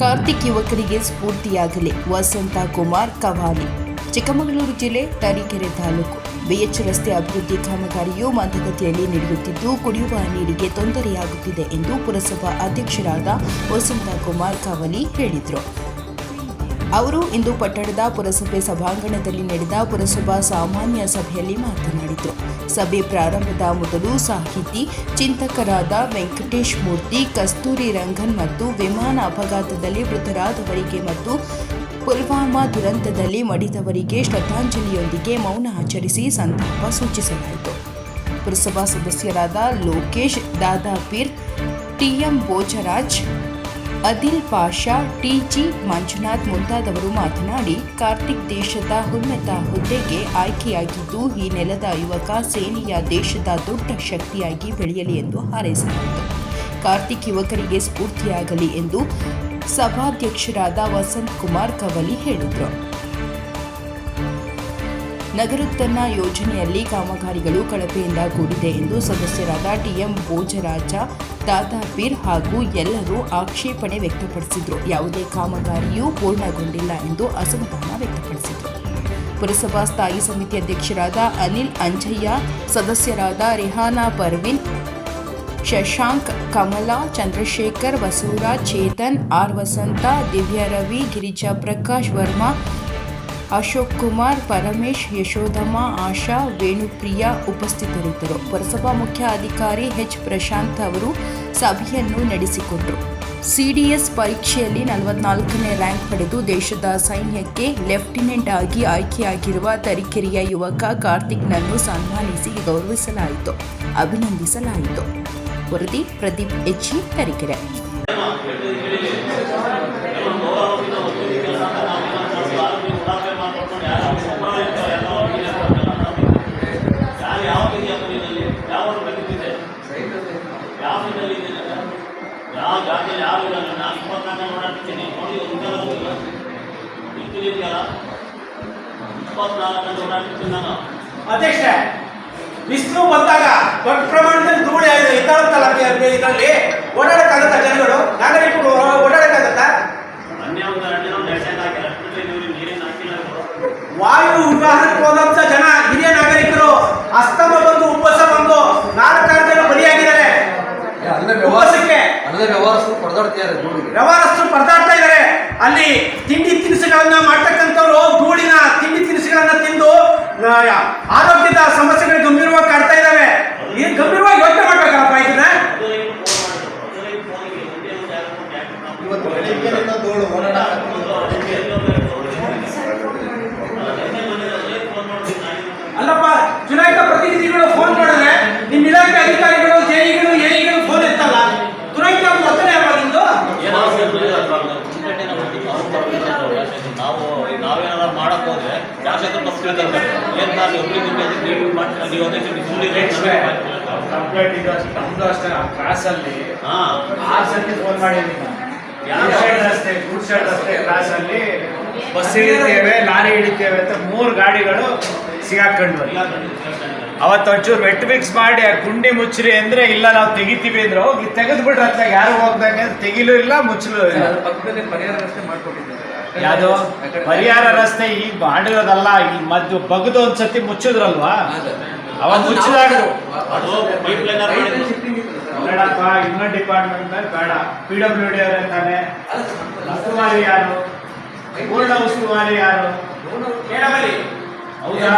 ಕಾರ್ತಿಕ್ ಯುವಕರಿಗೆ ಸ್ಫೂರ್ತಿಯಾಗಲಿ. ವಸಂತ ಕುಮಾರ್ ಕವಾಲಿ. ಚಿಕ್ಕಮಗಳೂರು ಜಿಲ್ಲೆ ತರೀಕೆರೆ ತಾಲೂಕು. ಬಿಎಚ್ ರಸ್ತೆ ಅಭಿವೃದ್ಧಿ ಕಾಮಗಾರಿಯು ಮಂದಗತಿಯಲ್ಲಿ ನಡೆಯುತ್ತಿದ್ದು, ಕುಡಿಯುವ ನೀರಿಗೆ ತೊಂದರೆಯಾಗುತ್ತಿದೆ ಎಂದು ಪುರಸಭಾ ಅಧ್ಯಕ್ಷರಾದ ವಸಂತ ಕುಮಾರ್ ಕವಾಲಿ ಹೇಳಿದರು. ಅವರು ಇಂದು ಪಟ್ಟಣದ ಪುರಸಭೆ ಸಭಾಂಗಣದಲ್ಲಿ ನಡೆದ ಪುರಸಭಾ ಸಾಮಾನ್ಯ ಸಭೆಯಲ್ಲಿ ಮಾತನಾಡಿದರು. ಸಭೆ ಪ್ರಾರಂಭದ ಮೊದಲು ಸಾಹಿತಿ, ಚಿಂತಕರಾದ ವೆಂಕಟೇಶ್ ಮೂರ್ತಿ, ಕಸ್ತೂರಿ ರಂಗನ್ ಮತ್ತು ವಿಮಾನ ಅಪಘಾತದಲ್ಲಿ ಮೃತರಾದವರಿಗೆ ಮತ್ತು ಪುಲ್ವಾಮಾ ದುರಂತದಲ್ಲಿ ಮಡಿದವರಿಗೆ ಶ್ರದ್ಧಾಂಜಲಿಯೊಂದಿಗೆ ಮೌನ ಆಚರಿಸಿ ಸಂತಾಪ ಸೂಚಿಸಲಾಯಿತು. ಪುರಸಭಾ ಸದಸ್ಯರಾದ ಲೋಕೇಶ್, ದಾದಾಪೀರ್ ಟಿಎಂ ಬೋಜರಾಜ್ ಅದಿಲ್ ಪಾಷಾ, ಟಿಜಿ ಮಂಜುನಾಥ್ ಮುಂತಾದವರು ಮಾತನಾಡಿ, ಕಾರ್ತಿಕ್ ದೇಶದ ಉನ್ನತ ಹುದ್ದೆಗೆ ಆಯ್ಕೆಯಾಗಿದ್ದು, ಈ ನೆಲದ ಯುವಕ ಸೇನೆಯ ದೇಶದ ದೊಡ್ಡ ಶಕ್ತಿಯಾಗಿ ಬೆಳೆಯಲಿ ಎಂದು ಹಾರೈಸಲಾಯಿತು. ಕಾರ್ತಿಕ್ ಯುವಕರಿಗೆ ಸ್ಫೂರ್ತಿಯಾಗಲಿ ಎಂದು ಸಭಾಧ್ಯಕ್ಷರಾದ ವಸಂತ್ ಕುಮಾರ್ ಕವಲಿ ಹೇಳಿದರು. ನಗರೋತ್ಥಾನ ಯೋಜನೆಯಲ್ಲಿ ಕಾಮಗಾರಿಗಳು ಕಳಪೆಯಿಂದ ಕೂಡಿದೆ ಎಂದು ಸದಸ್ಯರಾದ ಟಿಎಂ ಭೋಜರಾಜ ದಾದಾಪೀರ್ ಹಾಗೂ ಎಲ್ಲರೂ ಆಕ್ಷೇಪಣೆ ವ್ಯಕ್ತಪಡಿಸಿದರು. ಯಾವುದೇ ಕಾಮಗಾರಿಯೂ ಪೂರ್ಣಗೊಂಡಿಲ್ಲ ಎಂದು ಅಸಮಾಧಾನ ವ್ಯಕ್ತಪಡಿಸಿದರು. ಪುರಸಭಾ ಸ್ಥಾಯಿ ಸಮಿತಿ ಅಧ್ಯಕ್ಷರಾದ ಅನಿಲ್ ಅಂಜಯ್ಯ, ಸದಸ್ಯರಾದ ರಿಹಾನಾ ಪರ್ವಿನ್, ಶಶಾಂಕ್ ಕಮಲಾ, ಚಂದ್ರಶೇಖರ್ ವಸೂರ, ಚೇತನ್, ಆರ್ ವಸಂತ, ದಿವ್ಯರವಿ, ಗಿರಿಜಾ ಪ್ರಕಾಶ್ ವರ್ಮಾ ಅಶೋಕ್ ಕುಮಾರ್, ಪರಮೇಶ್, ಯಶೋಧಮ್ಮ, ಆಶಾ, ವೇಣುಪ್ರಿಯಾ ಉಪಸ್ಥಿತರಿದ್ದರು. ಪುರಸಭಾ ಮುಖ್ಯ ಅಧಿಕಾರಿ ಎಚ್. ಪ್ರಶಾಂತ್ ಅವರು ಸಭೆಯನ್ನು ನಡೆಸಿಕೊಟ್ಟರು ಸಿಡಿಎಸ್ ಪರೀಕ್ಷೆಯಲ್ಲಿ ನಲವತ್ನಾಲ್ಕನೇ ರ್ಯಾಂಕ್ ಪಡೆದು ದೇಶದ ಸೈನ್ಯಕ್ಕೆ ಲೆಫ್ಟಿನೆಂಟ್ ಆಗಿ ಆಯ್ಕೆಯಾಗಿರುವ ತರೀಕೆರೆಯ ಯುವಕ ಕಾರ್ತಿಕ್ನನ್ನು ಸನ್ಮಾನಿಸಿ ಗೌರವಿಸಲಾಯಿತು. ಅಭಿನಂದಿಸಲಾಯಿತು. ವರದಿ ಪ್ರದೀಪ್ ಎಚ್ಚಿ ತರೀಕೆರೆ ಯಾರು ಯಾವ ಬಗೆಯ ಮನೆಯಲ್ಲಿ ಯಾವ ಬಂದಿದೆ ಇದೆ ಯಾವ ಜಾತಿಯಲ್ಲಿ ಯಾರು ಇರಲ್ಲ ನಾನು ಇಪ್ಪತ್ತಾರನೇ ಓಡಾಡ್ತೀನಿ ನೋಡಿ ಉಂಟಾಗೋದಿಲ್ಲ ಇದೆಯಲ್ಲ ಇಪ್ಪತ್ನಾಲ್ಕು ಓಡಾಡ್ತೀನಿ ನಾನು ಅಧ್ಯಕ್ಷ ವಿಷ್ಣು ಬಂದಾಗ ದೊಡ್ಡ ಪ್ರಮಾಣದಲ್ಲಿ ಧೂಳಿ ಆಗಿದೆ. ಇದರಲ್ಲಿ ಅಲ್ಲೇ ವ್ಯವಹಾರ ಉಪವಾಸಕ್ಕೆ ಅಲ್ಲೇ ವ್ಯವಹಾರಸ್ಥರು ಪರದಾಡ್ತಿದ್ದಾರೆ ಧೂಳಿಗೆ. ವ್ಯವಹಾರಸ್ಥರು ಪರದಾಡ್ತಾ ಇದ್ದಾರೆ ಅಲ್ಲಿ ತಿಂಡಿ ತಿನಿಸುಗಳನ್ನ ಮಾಡ್ತಕ್ಕಂಥವ್ರು ಧೂಳಿನ ತಿಂಡಿ ತಿನಿಸುಗಳನ್ನ ತಿಂದು ಆರೋಗ್ಯದ ಸಮಸ್ಯೆಗಳು ಏನ್ ನಾನು ನೀವು ಸುಮ್ಮನೆ ಕಂಪ್ಲೇಂಟ್ ಇದು ಅಷ್ಟೇ ನಮ್ದು ಅಷ್ಟೇ ಹಾ ಆರು ಸರ್ತಿ ಫೋನ್ ಮಾಡಿದ್ದೀನಿ ಯಾರು? ಗುಡ್ ಶೆಡ್ ರಸ್ತೆ ಗುಡ್ ಶೆಡ್ ರಸ್ತೆ ಕ್ಲಾಸಲ್ಲಿ ಬಸ್ ಹಿಡಿತೇವೆ ಲಾರಿ ಹಿಡಿತೇವೆ ಅಂತ ಮೂರು ಗಾಡಿಗಳು ಸಿಗಾಕೊಂಡ್ವಿ ಅವತ್ತು ಒಂಚೂರು ವೆಟ್ ಮಿಕ್ಸ್ ಮಾಡಿ ಆ ಗುಂಡಿ ಮುಚ್ಚ್ರಿ ಅಂದ್ರೆ ಇಲ್ಲ ನಾವು ತೆಗಿತೀವಿ ಅಂದ್ರೆ ಹೋಗಿ ತೆಗೆದ್ಬಿಟ್ರೆ ಬಿಡ್ರಿ ಅತ್ಲಾಗ ಯಾರು ಹೋಗ್ದಂಗೆ ತೆಗಿಲೂ ಇಲ್ಲ ಮುಚ್ಚಲು ಇಲ್ಲ ಪಕ್ಕದಲ್ಲಿ ಪರಿಹಾರ ರಸ್ತೆ ಮಾಡ್ಕೊಟ್ಟಿದ್ದಾರೆ ಯಾವುದು? ಪರಿಹಾರ ರಸ್ತೆ ಈಗ ಮಾಡಿರೋದಲ್ಲ ಈ ಮದ್ದು ಬಗ್ದು ಒಂದ್ಸತಿ ಮುಚ್ಚಿದ್ರಲ್ವಾ? ಅವಾಗ ಮುಚ್ಚಿದಾಗ ಬೇಡಪ್ಪ ಇನ್ನೊಂದು ಡಿಪಾರ್ಟ್ಮೆಂಟ್ ಮೇಲೆ ಬೇಡ. ಪಿ ಡಬ್ಲ್ಯೂ ಡಿ ಅವರೇ ತಾನೆ. ಉಸ್ತುವಾರಿ ಯಾರು? ಪೂರ್ಣ ಉಸ್ತುವಾರಿ ಯಾರು? ಹೌದಾ